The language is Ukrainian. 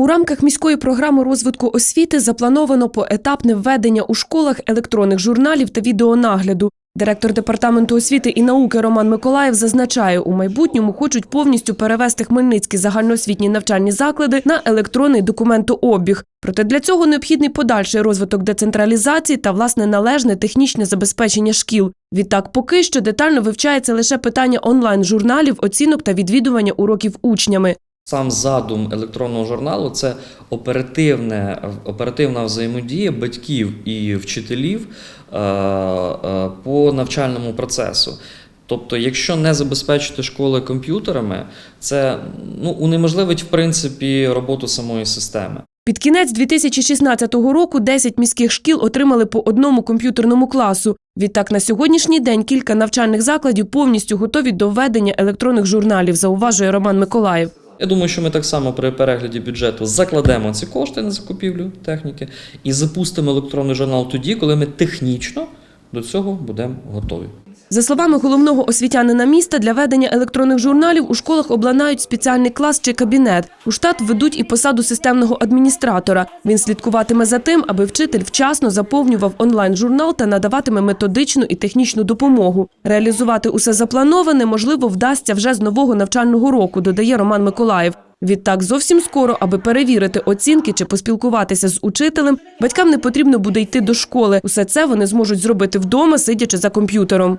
У рамках міської програми розвитку освіти заплановано поетапне введення у школах електронних журналів та відеонагляду. Директор департаменту освіти і науки Роман Миколаєв зазначає, у майбутньому хочуть повністю перевести хмельницькі загальноосвітні навчальні заклади на електронний документообіг. Проте для цього необхідний подальший розвиток децентралізації та власне належне технічне забезпечення шкіл. Відтак, поки що детально вивчається лише питання онлайн-журналів, оцінок та відвідування уроків учнями. Сам задум електронного журналу це оперативне, оперативна взаємодія батьків і вчителів е, е, по навчальному процесу. Тобто, якщо не забезпечити школи комп'ютерами, це ну, унеможливить в принципі роботу самої системи. Під кінець 2016 року 10 міських шкіл отримали по одному комп'ютерному класу. Відтак на сьогоднішній день кілька навчальних закладів повністю готові до введення електронних журналів, зауважує Роман Миколаїв. Я думаю, що ми так само при перегляді бюджету закладемо ці кошти на закупівлю техніки і запустимо електронний журнал тоді, коли ми технічно до цього будемо готові. За словами головного освітянина міста, для ведення електронних журналів у школах обладнають спеціальний клас чи кабінет. У штат введуть і посаду системного адміністратора. Він слідкуватиме за тим, аби вчитель вчасно заповнював онлайн-журнал та надаватиме методичну і технічну допомогу. Реалізувати усе заплановане можливо вдасться вже з нового навчального року, додає Роман Миколаїв. Відтак, зовсім скоро, аби перевірити оцінки чи поспілкуватися з учителем, батькам не потрібно буде йти до школи. Усе це вони зможуть зробити вдома, сидячи за комп'ютером.